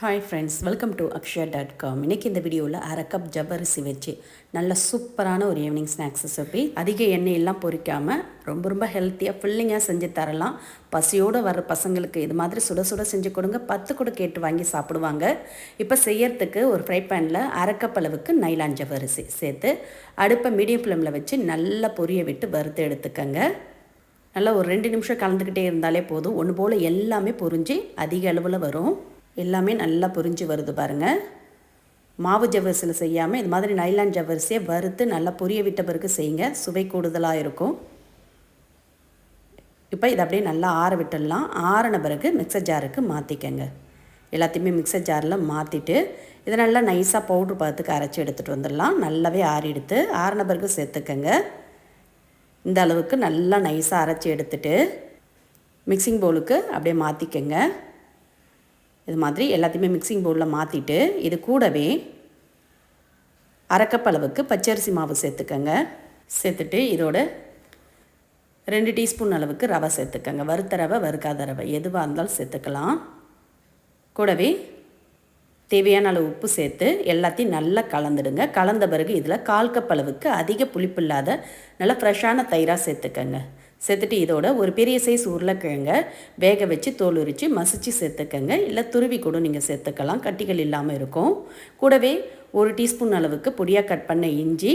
Hi friends welcome to Akshaya dot com இன்றைக்கி இந்த வீடியோவில் அரை கப் ஜவ்வரிசி வச்சு நல்ல சூப்பரான ஒரு ஈவினிங் ஸ்நாக்ஸ் ரெசிபி அதிக எண்ணெய் எல்லாம் பொரிக்காமல் ரொம்ப ரொம்ப ஹெல்த்தியாக ஃபில்லிங்காக செஞ்சு தரலாம். பசியோடு வர்ற பசங்களுக்கு இது மாதிரி சுட சுட செஞ்சு கொடுங்க. பத்து கூட கேட்டு வாங்கி சாப்பிடுவாங்க. இப்போ செய்யறதுக்கு ஒரு ஃப்ரை பேனில் அரை கப் அளவுக்கு நைலான் ஜவ்வரிசி சேர்த்து அடுப்பை மீடியம் ஃப்ளேமில் வச்சு நல்லா பொரிய விட்டு வறுத்து எடுத்துக்கோங்க. நல்லா ஒரு ரெண்டு நிமிஷம் கலந்துக்கிட்டே இருந்தாலே போதும். ஒன்று போல் எல்லாமே பொரிஞ்சு அதிக அளவில் வரும். எல்லாமே நல்லா புரிஞ்சு வருது பாருங்கள் மாவு ஜவ்வரிசியில் செய்யாமல் இது மாதிரி நைலான் ஜவ்வரிசியை வறுத்து நல்லா புரிய விட்ட பிறகு செய்யுங்க. சுவை கூடுதலாக இருக்கும். இப்போ இதை அப்படியே நல்லா ஆற விட்டுடலாம். ஆறின பிறகு மிக்சர் ஜாருக்கு மாற்றிக்கங்க எல்லாத்தையுமே மிக்சர் ஜாரில் மாற்றிட்டு இதை நல்லா நைஸாக பவுட்ரு பார்த்துக்கு அரைச்சி எடுத்துகிட்டு வந்துடலாம். நல்லாவே ஆறி எடுத்து ஆறின பிறகு சேர்த்துக்கங்க. இந்த அளவுக்கு நல்லா நைஸாக அரைச்சி எடுத்துட்டு மிக்சிங் பவுலுக்கு அப்படியே மாற்றிக்கங்க இது மாதிரி எல்லாத்தையுமே மிக்சிங் பவுலில் மாற்றிட்டு இது கூடவே அரைக்கப்பளவுக்கு பச்சரிசி மாவு சேர்த்துக்கங்க. சேர்த்துட்டு இதோட ரெண்டு டீஸ்பூன் அளவுக்கு ரவை சேர்த்துக்கங்க. வறுத்த ரவை வறுக்காத ரவை எதுவாக இருந்தாலும் சேர்த்துக்கலாம். கூடவே தேவையான அளவு உப்பு சேர்த்து எல்லாத்தையும் நல்லா கலந்துடுங்க. கலந்த பிறகு இதில் கால் கப் அளவுக்கு அதிக புளிப்பு இல்லாத நல்லா ஃப்ரெஷ்ஷான தயிராக சேர்த்துக்கங்க. சேர்த்துட்டு இதோட ஒரு பெரிய சைஸ் உருளைக்கிழங்க வேக வச்சு தோல் உரித்து மசிச்சு சேர்த்துக்கங்க. இல்லை துருவி கூட நீங்கள் சேர்த்துக்கலாம். கட்டிகள் இல்லாமல் இருக்கும். கூடவே ஒரு டீஸ்பூன் அளவுக்கு பொடியாக கட் பண்ண இஞ்சி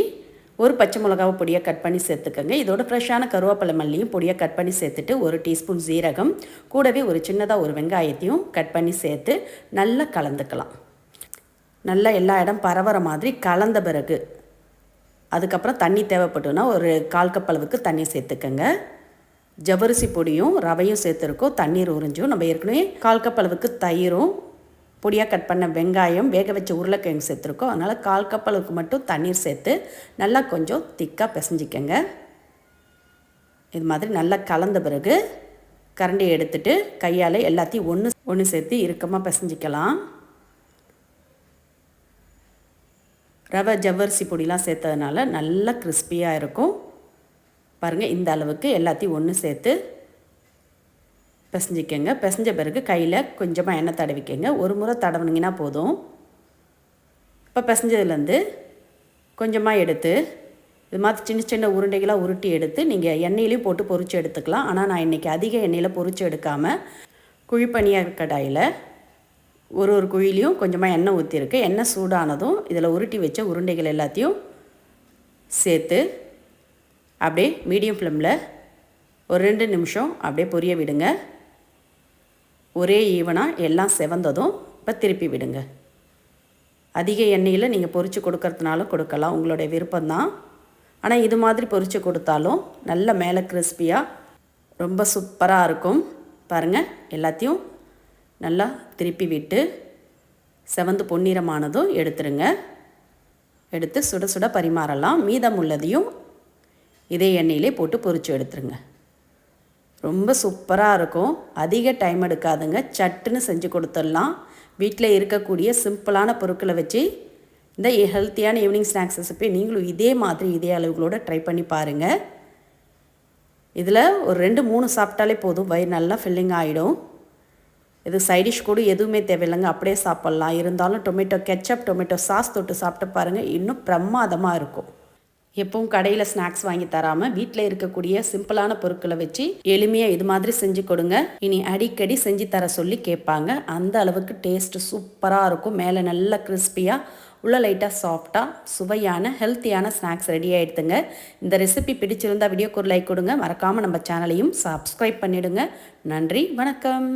ஒரு பச்சை மிளகாவை பொடியாக கட் பண்ணி சேர்த்துக்கங்க. இதோட ஃப்ரெஷ்ஷான கருவேப்பிலை மல்லியும் பொடியாக கட் பண்ணி சேர்த்துட்டு ஒரு டீஸ்பூன் ஜீரகம் கூடவே ஒரு சின்னதாக ஒரு வெங்காயத்தையும் கட் பண்ணி சேர்த்து நல்லா கலந்துக்கலாம். நல்லா எல்லா இடம் பரவற மாதிரி கலந்த பிறகு அதுக்கப்புறம் தண்ணி தேவைப்பட்டுன்னா ஒரு கால் கப் அளவுக்கு தண்ணி சேர்த்துக்கங்க. ஜவரிசி பொடியும் ரவையும் சேர்த்துருக்கோம் தண்ணீர் உறிஞ்சும். நம்ம ஏற்கனவே கால் கப் அளவுக்கு தயிரும் பொடியாக கட் பண்ண வெங்காயம் வேக வச்ச உருளைக்கிழங்கு சேர்த்துருக்கோம். அதனால் கால் கப் அளவுக்கு மட்டும் தண்ணீர் சேர்த்து நல்லா கொஞ்சம் திக்காக பிசைஞ்சிக்கங்க. இது மாதிரி நல்லா கலந்த பிறகு கரண்டியை எடுத்துட்டு கையால் எல்லாத்தையும் ஒன்று ஒன்று சேர்த்து இறுக்கமாக பிசைஞ்சிக்கலாம். ரவை ஜவ்வரிசி பொடிலாம் சேர்த்ததுனால நல்லா கிறிஸ்பியாக இருக்கும். பாருங்கள் இந்த அளவுக்கு எல்லாத்தையும் ஒன்று சேர்த்து பிசைஞ்சிக்கங்க. பிசைஞ்ச பிறகு கையில் கொஞ்சமாக எண்ணெய் தடவிக்கங்க. ஒரு முறை தடவுனீங்கன்னா போதும். இப்போ பிசைஞ்சதுலேருந்து கொஞ்சமாக எடுத்து இது மாதிரி சின்ன சின்ன உருண்டைகளாக உருட்டி எடுத்து நீங்கள் எண்ணெயிலையும் போட்டு பொறிச்சு எடுத்துக்கலாம். ஆனால் நான் இன்றைக்கி அதிக எண்ணெயில் பொறிச்சு எடுக்காமல் குழிப்பணியாக கடாயில் ஒரு ஒரு குழிலையும் கொஞ்சமாக எண்ணெய் ஊற்றிருக்கு எண்ணெய் சூடானதும் இதில் உருட்டி வச்ச உருண்டைகள் எல்லாத்தையும் சேர்த்து அப்படியே மீடியம் ஃப்ளேமில் ஒரு ரெண்டு நிமிஷம் அப்படியே பொரிய விடுங்க. ஒரே ஈவனாக எல்லாம் செவந்ததும் இப்போ திருப்பி விடுங்க. அதிக எண்ணெயில் நீங்கள் பொறிச்சு கொடுக்கறதுனாலும் கொடுக்கலாம். உங்களுடைய விருப்பம்தான். ஆனால் இது மாதிரி பொறிச்சு கொடுத்தாலும் நல்ல மேலே கிறிஸ்பியாக ரொம்ப சூப்பராக இருக்கும். பாருங்கள் எல்லாத்தையும் நல்லா திருப்பி விட்டு செவந்து பொன்னிறமானதும் எடுத்துருங்க. எடுத்து சுட சுட பரிமாறலாம். மீதம் உள்ளதையும் இதே எண்ணெயிலே போட்டு பொறிச்சு எடுத்துருங்க. ரொம்ப சூப்பராக இருக்கும். அதிக டைம் எடுக்காதுங்க. சட்டுன்னு செஞ்சு கொடுத்துடலாம். வீட்டில் இருக்கக்கூடிய சிம்பிளான பொருட்களை வச்சு இந்த ஹெல்த்தியான ஈவினிங் ஸ்நாக்ஸ் ரெசிபி நீங்களும் இதே மாதிரி இதே அளவுகளோடு ட்ரை பண்ணி பாருங்கள் இதில் ஒரு ரெண்டு மூணு சாப்பிட்டாலே போதும். வயிறு நல்லா ஃபில்லிங் ஆகிடும் இது சைடிஷ் கூட எதுவுமே தேவையில்லைங்க. அப்படியே சாப்பிட்லாம். இருந்தாலும் டொமேட்டோ கெச்சப் டொமேட்டோ சாஸ் தொட்டு சாப்பிட்டு பாருங்கள் இன்னும் பிரமாதமாக இருக்கும். எப்பவும் கடையில் ஸ்நாக்ஸ் வாங்கி தராமல் வீட்டில் இருக்கக்கூடிய சிம்பிளான பொருட்களை வச்சு எளிமையாக இது மாதிரி செஞ்சு கொடுங்க. இனி அடிக்கடி செஞ்சு தர சொல்லி கேட்பாங்க. அந்த அளவுக்கு டேஸ்ட்டு சூப்பராக இருக்கும். மேலே நல்லா கிறிஸ்பியாக உள்ள லைட்டாக சாஃப்டாக சுவையான ஹெல்த்தியான ஸ்நாக்ஸ் ரெடி ஆகிடுதுங்க இந்த ரெசிபி பிடிச்சிருந்தா வீடியோக்கு ஒரு லைக் கொடுங்க. மறக்காமல் நம்ம சேனலையும் சப்ஸ்கிரைப் பண்ணிவிடுங்க நன்றி வணக்கம்.